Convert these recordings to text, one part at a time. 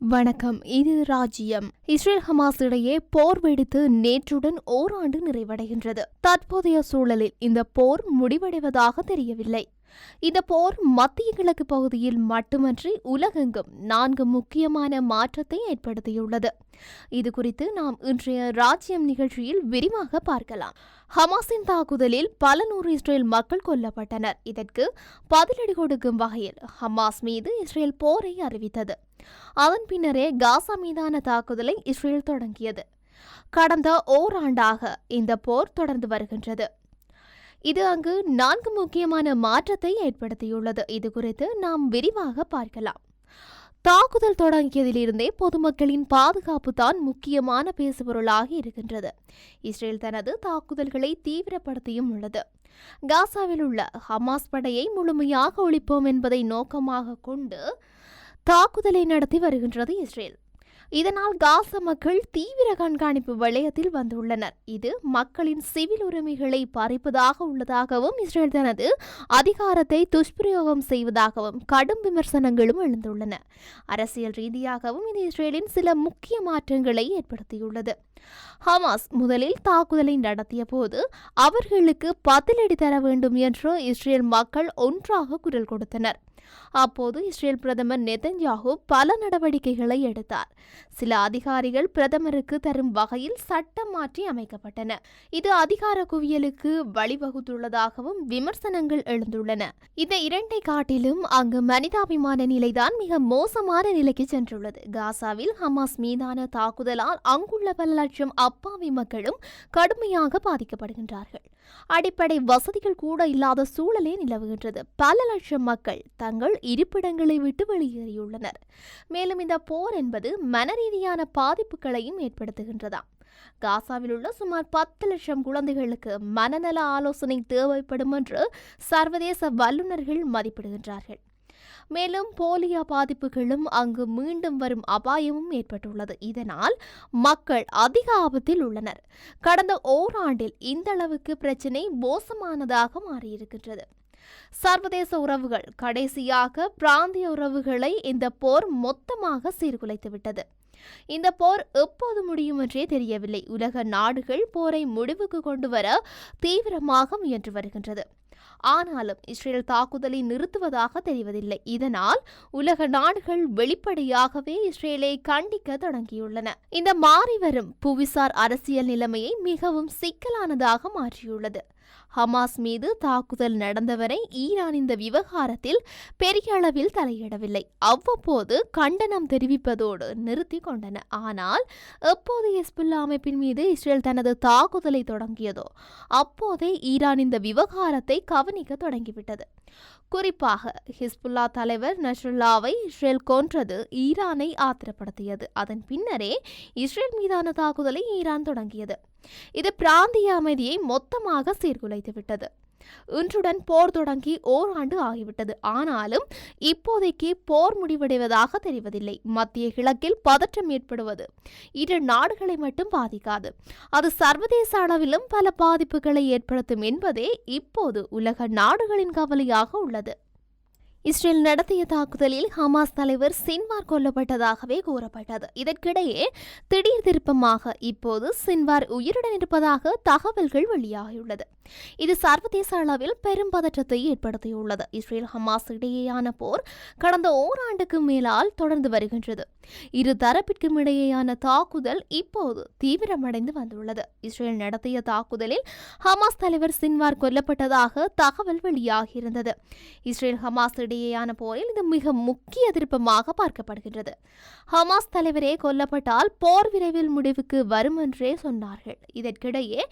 வணக்கம். இது ராஜ்யம். இஸ்ரேல் ஹமாஸ் இடையே போர் வெடித்து நேற்றுடன் ஓராண்டு நிறைவடைகின்றது. தற்போதைய சூழலில் இந்த போர் முடிவடைவதாக தெரியவில்லை. இந்த போர் மத்திய கிழக்கு பகுதியில் மட்டுமன்றி உலகெங்கும் நான்கு முக்கியமான மாற்றத்தை ஏற்படுத்தியுள்ளது. இது குறித்து நாம் இன்றைய ராஜ்யம் நிகழ்ச்சியில் விரிவாக பார்க்கலாம். ஹமாஸின் தாக்குதலில் பல நூறு இஸ்ரேல் மக்கள் கொல்லப்பட்டனர். இதற்கு பதிலடி கொடுக்கும் வகையில் ஹமாஸ் மீது இஸ்ரேல் போரை அறிவித்தது. அதன் பின்னரே காசா மீதான தாக்குதலை இஸ்ரேல் தொடங்கியது. கடந்த ஓராண்டாக இந்த போர் தொடர்ந்து வருகின்றது. இது அங்கு நான்கு முக்கியமான மாற்றத்தை ஏற்படுத்தியுள்ளது. இது குறித்து நாம் விரிவாக பார்க்கலாம். தாக்குதல் தொடங்கியதிலிருந்தே பொதுமக்களின் பாதுகாப்பு தான் முக்கியமான பேசுபொருளாக இருக்கின்றது. இஸ்ரேல் தனது தாக்குதல்களை தீவிரப்படுத்தியும் உள்ளது. காசாவில் உள்ள ஹமாஸ் படையை முழுமையாக ஒழிப்போம் என்பதை நோக்கமாக கொண்டு தாக்குதலை நடத்தி வருகின்றது இஸ்ரேல். இதனால் காச மக்கள் தீவிர கண்காணிப்பு வளையத்தில் வந்துள்ளனர். இது மக்களின் சிவில் உரிமைகளை பறிப்பதாக உள்ளதாகவும் இஸ்ரேல் தனது அதிகாரத்தை துஷ்பிரயோகம் செய்வதாகவும் கடும் விமர்சனங்களும் எழுந்துள்ளன. அரசியல் ரீதியாகவும் இது இஸ்ரேலின் சில முக்கிய மாற்றங்களை ஏற்படுத்தியுள்ளது. ஹமாஸ் முதலில் தாக்குதலை நடத்திய போது அவர்களுக்கு பதிலடி தர வேண்டும் என்று இஸ்ரேல் மக்கள் ஒன்றாக குரல் கொடுத்தனர். அப்போது இஸ்ரேல் பிரதமர் நெதன்யாகு பல நடவடிக்கைகளை எடுத்தார். சில அதிகாரிகள் பிரதமருக்கு தரும் வகையில் சட்டம் மாற்றி அமைக்கப்பட்டன. இது அதிகார குவியலுக்கு வழிவகுத்துள்ளதாகவும் விமர்சனங்கள் எழுந்துள்ளன. இந்த இரண்டை காட்டிலும் அங்கு மனிதாபிமான நிலைதான் மிக மோசமான நிலைக்கு சென்றுள்ளது. காசாவில் ஹமாஸ் மீதான தாக்குதலால் அங்குள்ள பல மற்றும் அப்பாவி மக்களும் கடுமையாக பாதிக்கப்படுகின்றார்கள். அடிப்படை வசதிகள் கூட இல்லாத சூழலே நிலவுகின்றது. பல லட்சம் மக்கள் தங்கள் இருப்பிடங்களை விட்டு வெளியேறியுள்ளனர். மேலும் இந்த போர் என்பது மனரீதியான பாதிப்புகளையும் ஏற்படுத்துகின்றதாம். காசாவில் உள்ள சுமார் பத்து லட்சம் குழந்தைகளுக்கு மனநல ஆலோசனை தேவைப்படும் என்று சர்வதேச வல்லுநர்கள் மதிப்பிடுகின்றார்கள். மேலும் போலியோ பாதிப்புகளும் அங்கு மீண்டும் வரும் அபாயமும் ஏற்பட்டுள்ளது. இதனால் மக்கள் அதிக ஆபத்தில் உள்ளனர். கடந்த ஓராண்டில் இந்த அளவுக்கு பிரச்சினை மோசமானதாக மாறியிருக்கின்றது. சர்வதேச உறவுகள் கடைசியாக பிராந்திய உறவுகளை இந்த போர் மொத்தமாக சீர்குலைத்துவிட்டது இந்த போர் எப்போது முடியும் என்றே தெரியவில்லை. உலக நாடுகள் போரை முடிவுக்கு கொண்டு வர தீவிரமாக முயன்று வருகின்றது. ஆனாலும் இஸ்ரேல் தாக்குதலை நிறுத்துவதாக தெரிவதில்லை. இதனால் உலக நாடுகள் வெளிப்படையாகவே இஸ்ரேலை கண்டிக்க தொடங்கியுள்ளன. இந்த மாறிவரும் புவிசார் அரசியல் நிலைமையை மிகவும் சிக்கலானதாக மாற்றியுள்ளது. ஹமாஸ் மீது தாக்குதல் நடந்தவரை ஈரான் இந்த விவகாரத்தில் பெரிய அளவில் தலையிடவில்லை. அவ்வப்போது கண்டனம் தெரிவிப்பதோடு நிறுத்தி கொண்டன. ஆனால் எப்போது ஹெஸ்புல்லா அமைப்பின் மீது இஸ்ரேல் தனது தாக்குதலை தொடங்கியதோ அப்போதே ஈரான் இந்த விவகாரத்தை கவனிக்க தொடங்கிவிட்டது. குறிப்பாக ஹிஸ்புல்லா தலைவர் நஸ்ருல்லாவை இஸ்ரேல் கொன்றது ஈரானை ஆத்திரப்படுத்தியது. அதன் பின்னரே இஸ்ரேல் மீதான தாக்குதலை ஈரான் தொடங்கியது. இது பிராந்திய அமைதியை மொத்தமாக சீர்குலைத்துவிட்டது இன்றுடன் போர் தொடங்கி ஓராண்டு ஆகிவிட்டது. ஆனாலும் இப்போதைக்கு போர் முடிவடைவதாக தெரிவதில்லை. மத்திய கிழக்கில் பதற்றம் ஏற்படுவது இரு நாடுகளை மட்டும் பாதிக்காது. அது சர்வதேச அளவிலும் பல பாதிப்புகளை ஏற்படுத்தும் என்பதே இப்போது உலக நாடுகளின் கவலையாக உள்ளது. இஸ்ரேல் நடத்திய தாக்குதலில் ஹமாஸ் தலைவர் சின்வார் கொல்லப்பட்டதாகவே கூறப்பட்டது. இதற்கிடையே திடீர் திருப்பமாக இப்போது சின்வார் உயிருடன் இருப்பதாக தகவல்கள் வெளியாகியுள்ளது. இது சர்வதேச அளவில் பெரும் பதற்றத்தை ஏற்படுத்தியுள்ளது. இஸ்ரேல் ஹமாஸ் இடையேயான போர் கடந்த ஓராண்டுக்கு மேலால் தொடர்ந்து வருகின்றது. இரு தரப்பிற்கும் இடையேயான தாக்குதல் இப்போது தீவிரமடைந்து வந்துள்ளது. இஸ்ரேல் நடத்திய தாக்குதலில் ஹமாஸ் தலைவர் சின்வார் கொல்லப்பட்டதாக தகவல் வெளியாகியிருந்தது. இஸ்ரேல் ஹமாஸ் இடையேயான போரில் இது மிக முக்கிய திருப்பமாக பார்க்கப்படுகின்றது. ஹமாஸ் தலைவரே கொல்லப்பட்டால் போர் விரைவில் முடிவுக்கு வரும் என்றே சொன்னார்கள். இதற்கிடையே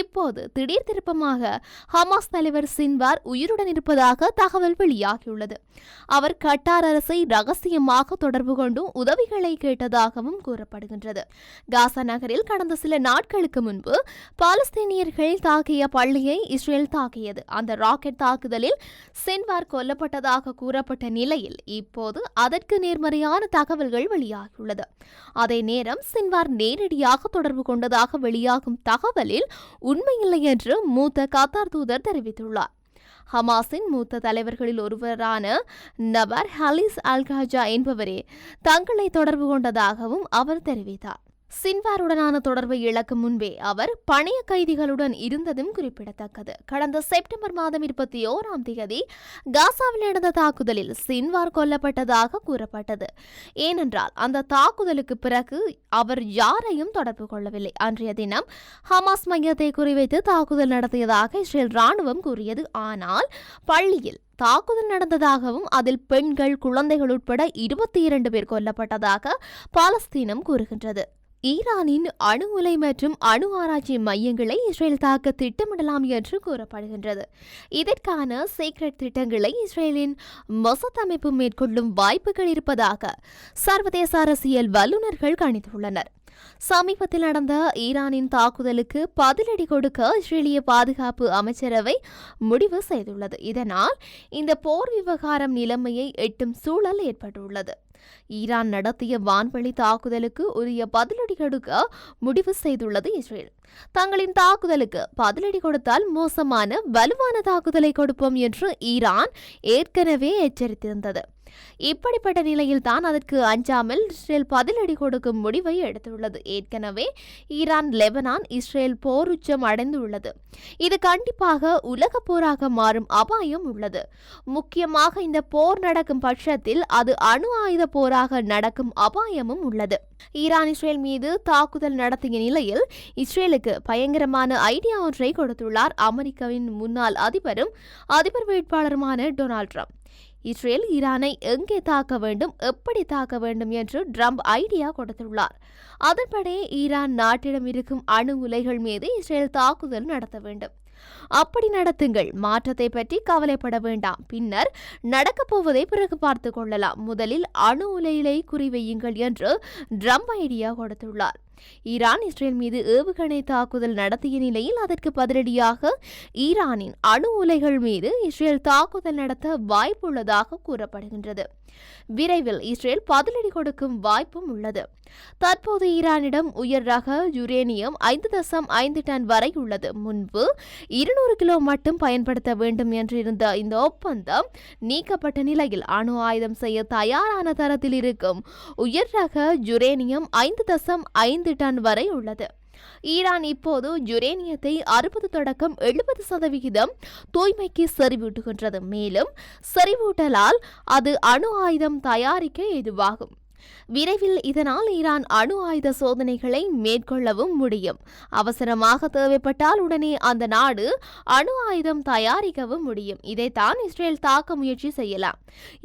இப்போது திடீர் திருப்பமாக ஹமாஸ் தலைவர் சின்வார் உயிருடன் இருப்பதாக தகவல் வெளியாகியுள்ளது. அவர் கட்டார் அரசை ரகசியமாக தொடர்பு கொண்டு உதவிகளை கேட்டதாகவும் கூறப்படுகின்றது. காசா நகரில் கடந்த சில நாட்களுக்கு முன்பு பாலஸ்தீனியர்கள் தாக்கிய பள்ளியை இஸ்ரேல் தாக்கியது. அந்த ராக்கெட் தாக்குதலில் சின்வார் கொல்லப்பட்டதாக கூறப்பட்ட நிலையில் இப்போது அதற்கு நேர்மறையான தகவல்கள் வெளியாகியுள்ளது. அதே நேரம் சின்வார் நேரடியாக தொடர்பு கொண்டதாக வெளியாகும் தகவலில் உண்மையில்லை என்று மூத்த கத்தார் தூதர் தெரிவித்துள்ளார். ஹமாஸின் மூத்த தலைவர்களில் ஒருவரான நபர் ஹலிஸ் அல்காஜா என்பவரே தங்களை தொடர்பு கொண்டதாகவும் அவர் தெரிவித்தார். சின்வாருடனான தொடர்பை இழக்கும் முன்பே அவர் பணைய கைதிகளுடன் இருந்ததும் குறிப்பிடத்தக்கது. கடந்த செப்டம்பர் மாதம் இருபத்தி ஓராம் தேதி காசாவில் நடந்த தாக்குதலில் சின்வார் கொல்லப்பட்டதாக கூறப்பட்டது. ஏனென்றால் அந்த தாக்குதலுக்கு பிறகு அவர் யாரையும் தொடர்பு கொள்ளவில்லை. அன்றைய தினம் ஹமாஸ் மையத்தை குறிவைத்து தாக்குதல் நடத்தியதாக இஸ்ரேல் ராணுவம் கூறியது. ஆனால் பள்ளியில் தாக்குதல் நடந்ததாகவும் அதில் பெண்கள் குழந்தைகள் உட்பட இருபத்தி இரண்டு பேர் கொல்லப்பட்டதாக பாலஸ்தீனம் கூறுகின்றது. ஈரானின் அணு உலை மற்றும் அணு ஆராய்ச்சி மையங்களை இஸ்ரேல் தாக்க திட்டமிடலாம் என்று கூறப்படுகின்றது. இதற்கான சீக்ரெட் திட்டங்களை இஸ்ரேலின் மொசத் அமைப்பு மேற்கொள்ளும் வாய்ப்புகள் இருப்பதாக சர்வதேச அரசியல் வல்லுநர்கள் கணித்துள்ளனர். சமீபத்தில் நடந்த ஈரானின் தாக்குதலுக்கு பதிலடி கொடுக்க இஸ்ரேலிய பாதுகாப்பு அமைச்சரவை முடிவு செய்துள்ளது. இதனால் இந்த போர் விவகாரம் நிலைமையை எட்டும் சூழல் ஏற்பட்டுள்ளது. ஈரான் நடத்திய வான்வெளி தாக்குதலுக்கு உரிய பதிலடி கொடுக்க முடிவு செய்துள்ளது இஸ்ரேல். தங்களின் தாக்குதலுக்கு பதிலடி கொடுத்தால் மோசமான வலுவான தாக்குதலை கொடுப்போம் என்று ஈரான் ஏற்கனவே எச்சரித்திருந்தது. இப்படிப்பட்ட நிலையில் தான் அதற்கு அஞ்சாமல் இஸ்ரேல் பதிலடி கொடுக்கும் முடிவை எடுத்துள்ளது. ஏற்கனவே ஈரான் லெபனான் இஸ்ரேல் போர் உச்சம் அடைந்துள்ளது. இது கண்டிப்பாக உலக போராக மாறும் அபாயம் உள்ளது. முக்கியமாக இந்த போர் நடக்கும் பட்சத்தில் அது அணு ஆயுத போராக நடக்கும் அபாயமும் உள்ளது. ஈரான் இஸ்ரேல் மீது தாக்குதல் நடத்திய நிலையில் இஸ்ரேலுக்கு பயங்கரமான ஐடியா ஒன்றை கொடுத்துள்ளார் அமெரிக்காவின் முன்னாள் அதிபரும் அதிபர் வேட்பாளருமான டொனால்ட் ட்ரம்ப். இஸ்ரேல் ஈரானை எங்கே தாக்க வேண்டும் எப்படி தாக்க வேண்டும் என்று ட்ரம்ப் ஐடியா கொடுத்துள்ளார். அதன்படி ஈரான் நாட்டிடம் இருக்கும் அணு உலைகள் மீது இஸ்ரேல் தாக்குதல் நடத்த வேண்டும். அப்படி நடத்துங்கள் மாற்றத்தை பற்றி கவலைப்பட வேண்டாம். பின்னர் நடக்கப் போவதை பிறகு பார்த்து கொள்ளலாம். முதலில் அணு உலையிலை குறிவையுங்கள் என்று ட்ரம்ப் ஐடியா கொடுத்துள்ளார். ஈரான் இஸ்ரேல் மீது ஏவுகணை தாக்குதல் நடத்திய நிலையில் அதற்கு பதிலடியாக ஈரானின் அணு உலைகள் மீது இஸ்ரேல் தாக்குதல் நடத்த வாய்ப்புள்ளதாக கூறப்படுகின்றது. விரைவில் இஸ்ரேல் பதிலடி கொடுக்கும் வாய்ப்பும் உள்ளது. தற்போது ஈரானிடம் உயர் ரக யுரேனியம் ஐந்து தசம் ஐந்து டன் வரை உள்ளது. முன்பு இருநூறு கிலோ மட்டும் பயன்படுத்த வேண்டும் என்று இருந்த இந்த ஒப்பந்தம் நீக்கப்பட்ட நிலையில் அணு ஆயுதம் செய்ய தயாரான தரத்தில் இருக்கும் உயர் ரக யுரேனியம் ஐந்து தசம் ஐந்து டன் வரை உள்ளது. ஈரான் இப்போது யுரேனியத்தை அறுபது தொடக்கம் எழுபது சதவிகிதம் தூய்மைக்கு செறிவூட்டுகின்றது. மேலும் செறிவூட்டலால் அது அணு ஆயுதம் தயாரிக்க ஏதுவாகும். விரைவில் இதனால் ஈரான் அணு ஆயுத சோதனைகளை மேற்கொள்ளவும் முடியும். அவசரமாக தேவைப்பட்டால் உடனே அந்த நாடு அணு ஆயுதம் தயாரிக்கவும் முடியும். இதைத்தான் இஸ்ரேல் தாக்க முயற்சி செய்யலாம்.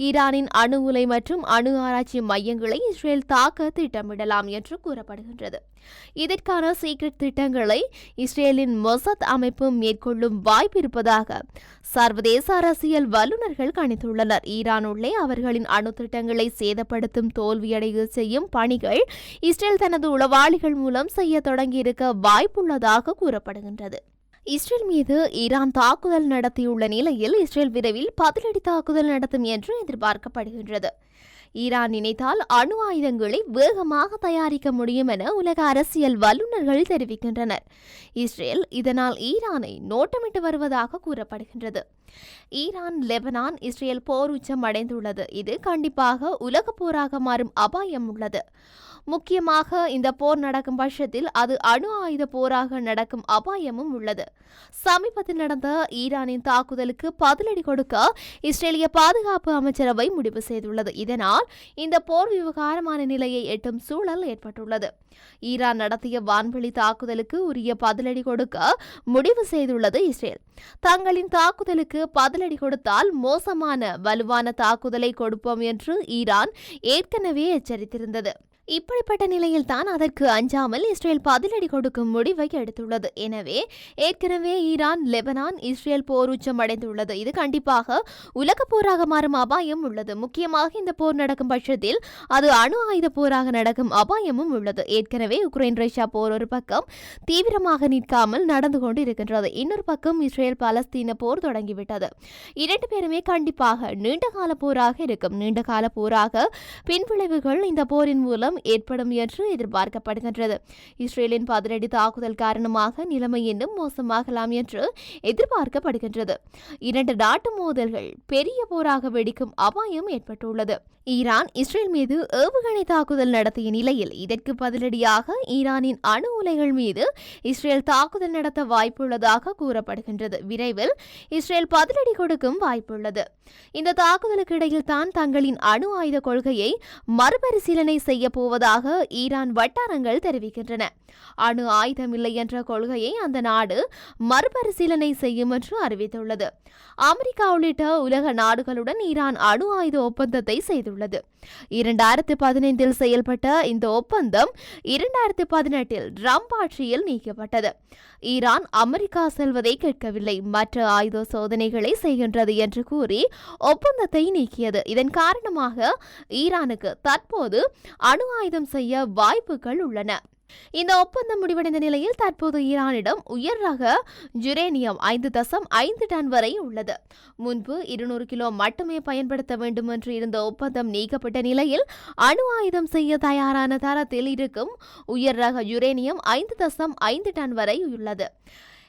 ஈரானின் அணு உலை மற்றும் அணு ஆராய்ச்சி மையங்களை இஸ்ரேல் தாக்க திட்டமிடலாம் என்று கூறப்படுகின்றது. இதற்கான சீக்ரெட் திட்டங்களை இஸ்ரேலின் மொசத் அமைப்பு மேற்கொள்ளும் வாய்ப்பு இருப்பதாக சர்வதேச அரசியல் வல்லுநர்கள் கணித்துள்ளனர். ஈரான் உள்ளே அவர்களின் அணு திட்டங்களை சேதப்படுத்தும் தோல் தோல்வியடைய செய்யும் பணிகள் இஸ்ரேல் தனது உளவாளிகள் மூலம் செய்ய தொடங்கியிருக்க வாய்ப்புள்ளதாக கூறப்படுகின்றது. இஸ்ரேல் மீது ஈரான் தாக்குதல் நடத்தியுள்ள நிலையில் இஸ்ரேல் விரைவில் பதிலடி தாக்குதல் நடத்தும் என்று எதிர்பார்க்கப்படுகின்றது. ஈரான் நினைத்தால் அணு ஆயுதங்களை வேகமாக தயாரிக்க முடியும் என உலக அரசியல் வல்லுநர்கள் தெரிவிக்கின்றனர். இஸ்ரேல் இதனால் ஈரானை நோட்டமிட்டு வருவதாக கூறப்படுகின்றது. ஈரான் லெபனான் இஸ்ரேல் போர் உச்சம் அடைந்துள்ளது. இது கண்டிப்பாக உலக போராக மாறும் அபாயம் உள்ளது. முக்கியமாக இந்த போர் நடக்கும் பட்சத்தில் அது அணு ஆயுத போராக நடக்கும் அபாயமும் உள்ளது. சமீபத்தில் நடந்த ஈரானின் தாக்குதலுக்கு பதிலடி கொடுக்க இஸ்ரேலிய பாதுகாப்பு அமைச்சரவை முடிவு செய்துள்ளது. இதனால் இந்த போர் விவகாரமான நிலையை எட்டும் சூழல் ஏற்பட்டுள்ளது. ஈரான் நடத்திய வான்வெளி தாக்குதலுக்கு உரிய பதிலடி கொடுக்க முடிவு செய்துள்ளது இஸ்ரேல். தங்களின் தாக்குதலுக்கு பதிலடி கொடுத்தால் மோசமான வலுவான தாக்குதலை கொடுப்போம் என்று ஈரான் ஏற்கனவே எச்சரித்திருந்தது. இப்படிப்பட்ட நிலையில் தான் அதற்கு அஞ்சாமல் இஸ்ரேல் பதிலடி கொடுக்கும் முடிவை எடுத்துள்ளது. எனவே ஏற்கனவே ஈரான் லெபனான் இஸ்ரேல் போர் உச்சம் அடைந்துள்ளது. இது கண்டிப்பாக உலக போராக மாறும் அபாயம் உள்ளது. முக்கியமாக இந்த போர் நடக்கும் பட்சத்தில் அது அணு ஆயுத போராக நடக்கும் அபாயமும் உள்ளது. ஏற்கனவே உக்ரைன் ரஷ்யா போர் ஒரு பக்கம் தீவிரமாக நிற்காமல் நடந்து கொண்டு இருக்கின்றது இன்னொரு பக்கம் இஸ்ரேல் பாலஸ்தீன போர் தொடங்கிவிட்டது. இரண்டு பேருமே கண்டிப்பாக நீண்ட கால போராக இருக்கும். நீண்ட கால போராக பின்விளைவுகள் இந்த போரின் மூலம் ஏற்படும் என்று எதிர்பார்க்கப்படுகின்றது. இஸ்ரேலின் பதிலடி தாக்குதல் காரணமாக நிலைமை இன்னும் மோசமாகலாம் என்று எதிர்பார்க்கப்படுகின்றது. இரண்டு நாட்டு மோதல்கள் பெரிய போராக வெடிக்கும் அபாயம் ஏற்பட்டுள்ளது. ஈரான் இஸ்ரேல் மீது ஏவுகணை தாக்குதல் நடத்திய நிலையில் இதற்கு பதிலடியாக ஈரானின் அணு உலைகள் மீது இஸ்ரேல் தாக்குதல் நடத்த வாய்ப்புள்ளதாக கூறப்படுகின்றது. விரைவில் இஸ்ரேல் பதிலடி கொடுக்கும் வாய்ப்புள்ளது. இந்த தாக்குதலுக்கு இடையில் தான் தங்களின் அணு ஆயுத கொள்கையை மறுபரிசீலனை செய்ய போவதாக ஈரான் வட்டாரங்கள் தெரிவிக்கின்றன. அணு ஆயுதம் இல்லை என்ற கொள்கையை அந்த நாடு மறுபரிசீலனை செய்யும் என்று அறிவித்துள்ளது. அமெரிக்கா உள்ளிட்ட உலக நாடுகளுடன் ஈரான் அணு ஆயுத ஒப்பந்தத்தை செய்துள்ளது. இரண்டாயிரத்தி பதினைந்தில் செயல்பட்ட இந்த ஒப்பந்தம் இரண்டாயிரத்தி பதினெட்டில் ட்ரம்ப் ஆட்சியில் நீக்கப்பட்டது. ஈரான் அமெரிக்கா செல்வதை கேட்கவில்லை. மற்ற ஆயுத சோதனைகளை செய்கின்றது என்று கூறி ஒப்பந்தத்தை நீக்கியது. இதன் காரணமாக ஈரானுக்கு தற்போது அணு ஆயுதம் செய்ய வாய்ப்புகள் உள்ளன. இந்த ஒப்பந்தம் முடிவடைந்த நிலையில் தற்போது ஈரானிடம் உயர் ரக ஜுரேனியம் ஐந்து தசம் ஐந்து டன் வரை உள்ளது. முன்பு இருநூறு கிலோ மட்டுமே பயன்படுத்த வேண்டும் என்று இருந்த ஒப்பந்தம் நீக்கப்பட்ட நிலையில் அணு ஆயுதம் செய்ய தயாரான தரத்தில் இருக்கும் உயர் ரக யுரேனியம் ஐந்து தசம் ஐந்து டன் வரை உள்ளது.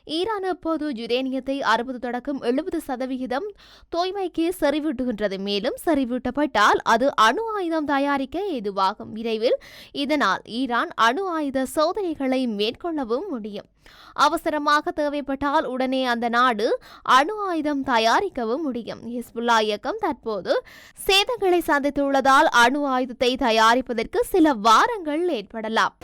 ஈரான் அப்போது யுரேனியத்தை அறுபது தொடக்கம் எழுபது சதவிகிதம் தூய்மைக்கு செறிவூட்டுகின்றது மேலும் செறிவூட்டப்பட்டால் அது அணு ஆயுதம் தயாரிக்க ஏதுவாகும். விரைவில் இதனால் ஈரான் அணு ஆயுத சோதனைகளை மேற்கொள்ளவும் முடியும். அவசரமாக தேவைப்பட்டால் உடனே அந்த நாடு அணு ஆயுதம் தயாரிக்கவும் முடியும். ஹிஸ்புல்லா இயக்கம் தற்போது சேதங்களை சந்தித்துள்ளதால் அணு ஆயுதத்தை தயாரிப்பதற்கு சில வாரங்கள் ஏற்படலாம்.